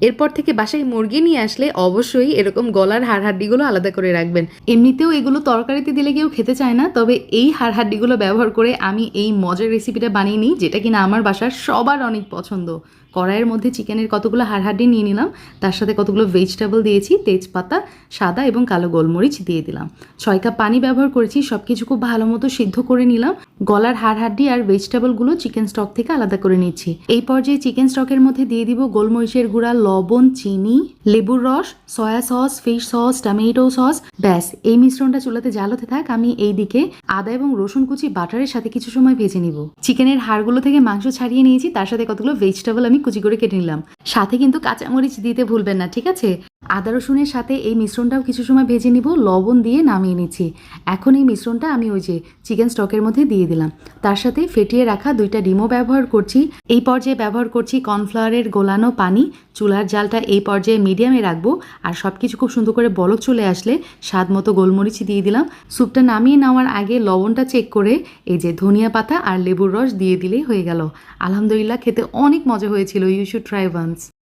এরপর থেকে বাসায় মুরগি নিয়ে আসলে অবশ্যই এরকম গলার হাড় হাড্ডিগুলো আলাদা করে রাখবেন। এমনিতেও এগুলো তরকারিতে দিলে কেউ খেতে চায় না, তবে এই হাড় হাড্ডিগুলো ব্যবহার করে আমি এই মজার রেসিপিটা বানিয়ে নিই, যেটা কিনা আমার বাসার সবার অনেক পছন্দ। কড়াইয়ের মধ্যে চিকেনের কতগুলো হাড় হাড্ডি নিয়ে নিলাম, তার সাথে কতগুলো ভেজিটেবল দিয়েছি, তেজপাতা, সাদা এবং কালো গোলমরিচ দিয়ে দিলাম। ছয় কাপ পানি ব্যবহার করেছি সব কিছু খুব ভালো মতো সিদ্ধ করে নিলাম। গলার হাড় হাড্ডি আর ভেজিটেবলগুলো চিকেন স্টক থেকে আলাদা করে নিচ্ছি। এই পর্যায়ে চিকেন স্টকের মধ্যে দিয়ে দিব গোলমরিচের গুঁড়া লবণ, চিনি, লেবুর রস, soy sauce, fish sauce, tomato sauce, ব্যাস। এই মিশ্রণটা চুলাতে জ্বালাতে থাক, আমি এই দিকে আদা এবং রসুন কুচি বাটারের সাথে কিছু সময় ভেজে নিব। চিকেনের হাড়গুলো থেকে মাংস ছাড়িয়ে নিয়েছি, তার সাথে কতগুলো ভেজিটেবল আমি কুচি করে কেটে নিলাম। সাথে কিন্তু কাঁচামরিচ দিতে ভুলবেন না, ঠিক আছে? আদা, রসুনের সাথে এই মিশ্রণটাও কিছু সময় ভেজে নিব, লবণ দিয়ে নামিয়ে নিচ্ছি। এখন এই মিশ্রণটা আমি ওই যে চিকেন স্টকের মধ্যে দিয়ে দিলাম। তার সাথে ফেটিয়ে রাখা দুইটা ডিমও ব্যবহার করছি। এই পর্যায়ে ব্যবহার করছি কর্নফ্লাওয়ারের গোলানো পানি। চুলার জালটা এই পর্যায়ে মিডিয়ামে রাখব আর সব কিছু খুব সুন্দর করে বলক চলে আসলে স্বাদ মতো গোলমরিচ দিয়ে দিলাম। স্যুপটা নামিয়ে নেওয়ার আগে লবণটা চেক করে এই যে ধনিয়া পাতা আর লেবুর রস দিয়ে দিলেই হয়ে গেল। আলহামদুলিল্লাহ, খেতে অনেক মজা হয়েছিল ইউ শুড ট্রাই ওয়ান্স